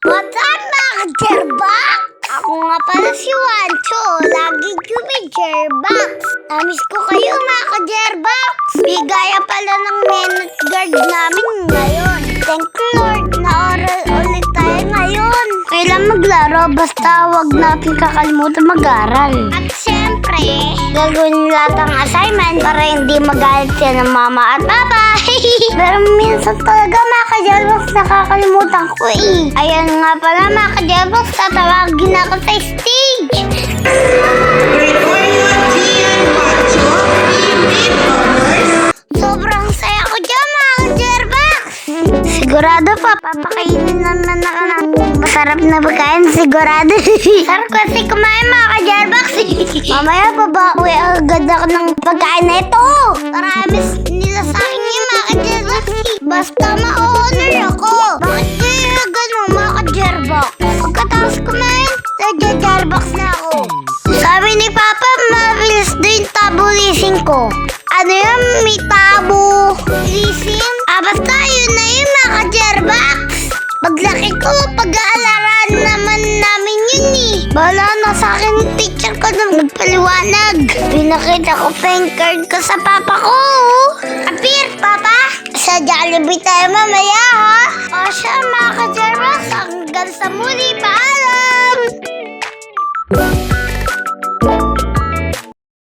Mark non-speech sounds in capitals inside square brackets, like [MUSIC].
What's up mga ka-Jerbox? Ako nga pala si Wancho. Lagi kumi-Jerbox. Namiss ko kayo mga ka-Jerbox. Bigaya pala ng minute guard namin ngayon. Thank you Lord na oral ulit tayo ngayon. Kailan maglaro basta wag natin kakalimutan mag-aral. At syempre, gagawin lahat ang assignment para hindi magalit siya ng mama at papa. [LAUGHS] Pero minsan talaga mga ka-Jerbox nakakalimutan ko eh. Ayan nga pala mga ka-Jerbox, tatawagin ako sa stage. Sobrang saya ko dyan mga ka-Jerbox. Sigurado pa, papakainin naman ako ng masarap na pagkain. Sigurado. Sarap kasi kumain mga ka-Jerbox. Mamaya babawi agad ako ng pagkain na ito. Paramis nila sa akin yung mga ka-Jerbox. Basta ma-honor nagja-Jerbox na ako. Sabi ni Papa, mabilis daw yung tabo leasing ko. Ano yun? May tabo leasing? Ah, basta yun na yun mga ka-Jerbox. Paglaki ko, pag-aalaran naman namin yun eh. Bahala na sa akin teacher ko na nagpaliwanag. Pinakita ko pa card ko sa papa ko. Apir, papa! Sa Jollibee tayo mamaya ha. O siya mga ka-Jerbox, hanggang sa muli, paalam!